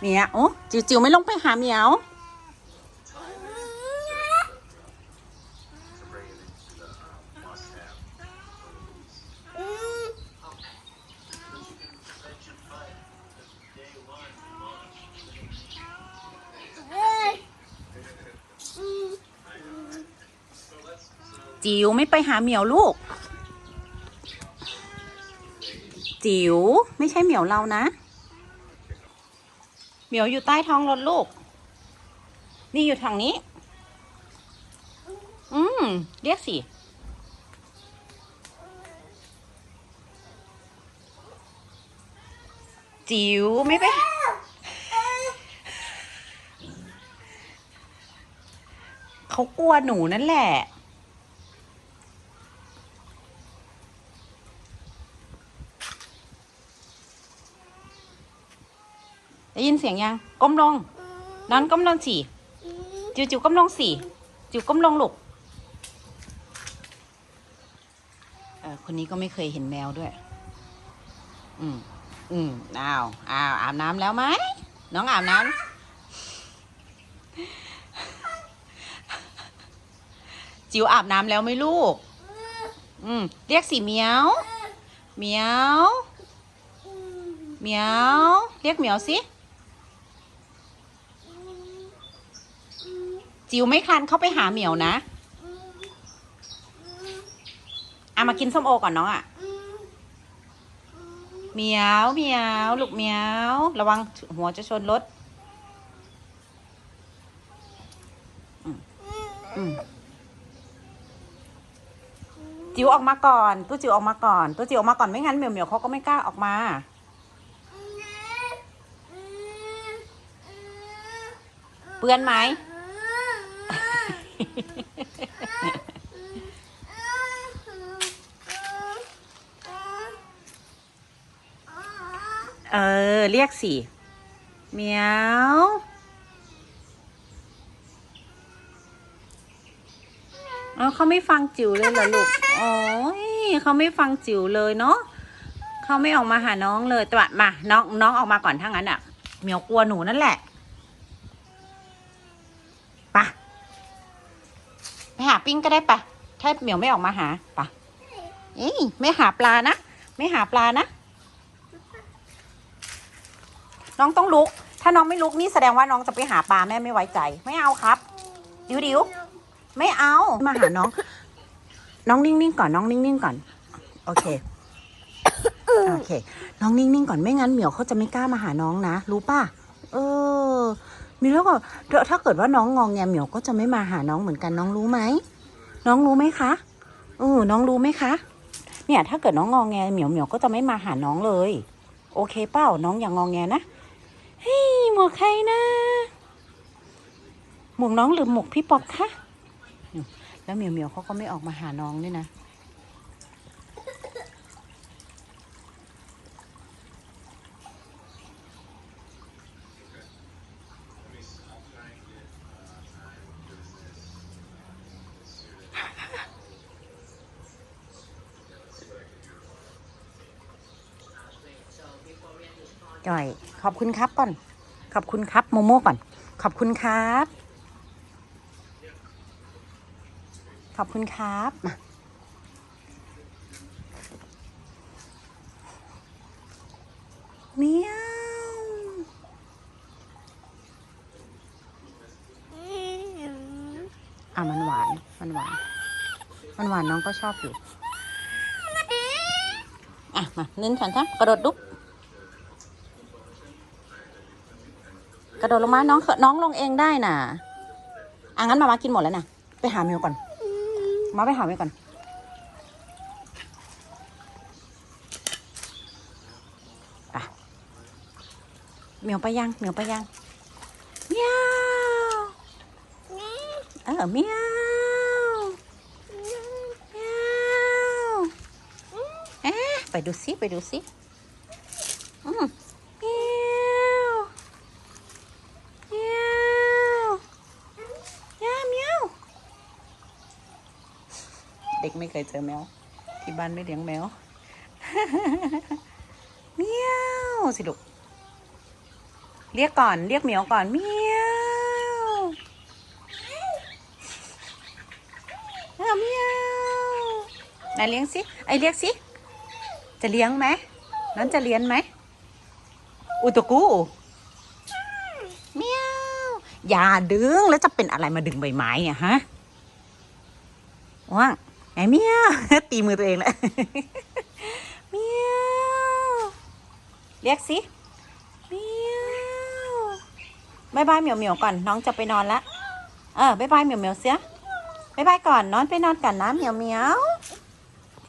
เมียโอ้จิ๋วจิ๋วไม่ลงไปหาเหมียวจิ๋วไม่ไปหาเหมียวลูก จิ๋วไม่ใช่เหมียวเรานะ เหมียวอยู่ใต้ท้องรถลูก นี่อยู่ทางนี้ อืม เรียกสิ จิ๋วไม่ไป เขากลัวหนูนั่นแหละ ได้ยินเสียงยัง ก้มลง นอนก้มลงสิจิ๋วจิ๋วก้มลงสิจิ๋วก้มลงลูกเออคนนี้ก็ไม่เคยเห็นแมวด้วย อืมอืมอ้าวอ้าวอาบน้ำแล้วไหมน้องอาบน้ำจิ๋วอาบน้ำแล้วไหมลูก อืมเรียกสิเมียวเมียวเมียวเรียกเหมียวสิ จิ๋วไม่คลานเข้าไปหาเหมียวนะเอามากินส้มโอก่อนน้องอะเหมียวเหมียวลูกเหมียว ระวังหัวจะชนรถจิ๋วออกมาก่อน ตัวจิ๋วออกมาก่อน ตัวจิ๋วออกมาก่อนไม่งั้นเหมียวเหมียวเขาก็ไม่กล้าออกมาเปื้อนไหม เออ เรียกสิเมียวเออเขาไม่ฟังจิ๋วเลยเหรอลูกโอ้ยเขาไม่ฟังจิ๋วเลยเนาะเขาไม่ออกมาหาน้องเลยแต่ว่ามา น้องน้องออกมาก่อนถ้างั้นอะเมียวกลัวหนูนั่นแหละ ไปหาปิ้งก็ได้ปะถ้าเหมียวไม่ออกมาหาปะเอ้ยไม่หาปลานะ ไม่หาปลานะ น้องต้องลุก ถ้าน้องไม่ลุกนี่แสดงว่าน้องจะไปหาปลาแม่ไม่ไว้ใจ ไม่เอาครับ ดิวดิวไม่เอา มาหาน้อง น้องนิ่งๆก่อน น้องนิ่งๆก่อน โอเค โอเค น้องนิ่งๆก่อน ไม่งั้นเหมียวเขาจะไม่กล้ามาหาน้องนะ รู้ป่ะ เออ มีแล้วก็เดี๋ยวถ้าเกิดว่าน้องงองแงเหมียวก็จะไม่มาหาน้องเหมือนกันน้องรู้ไหมน้องรู้ไหมคะเออน้องรู้ไหมคะ เนี่ย ถ้าเกิดน้องงองแงเหมียวเหมียวก็จะไม่มาหาน้องเลย โอเคเปล่าน้องอย่างงองแงนะเฮ้ยหมวกใครนะหมวกน้องหรือหมวกพี่ป๊อปคะแล้วเหมียวเหมียวเขาก็ไม่ออกมาหาน้องด้วยนะ จ่อย ขอบคุณครับก่อน ขอบคุณครับ โมโม่ก่อน ขอบคุณครับ ขอบคุณครับเมียวอะมันหวาน มันหวาน มันหวานน้องก็ชอบอยู่ อะ มาเน้นฉันซะกระโดดลุก กระโดดลงมา น้องเขน้องลงเองได้น่ะอะงั้นมามากินหมดแล้วนะไปหาเมวก่อน มาไปหาเมวก่อน ไป เมียวไปยังเมียวไปยังเมียวเออเมียวเมียวเอ๊ะไปดูสิไปดูสิอืมยวเมียวย่าเมียว เด็กไม่เคยเจอแมว ที่บ้านไม่เลี้ยงแมวเมียวสิลูกเรียกก่อนเรียกเหมียวก่อนเมียวเออเมียวไหนเลี้ยงสิไอเรียกสิจะเลี้ยงไหมนั้นจะเลี้ยงไหมอุตกูเมียวอย่าดึงแล้วจะเป็นอะไรมาดึงใบไม้เนี่ยฮะว่าง ไอเมียวตีมือตัวเองเละเมียวเรียกสิเมียวบายบายเหมียวเหมียวก่อนน้องจะไปนอนละเออบายบายเหมียวเหมียวเสียบายบายก่อนนอนไปนอนกันนะเหมียวเหมียว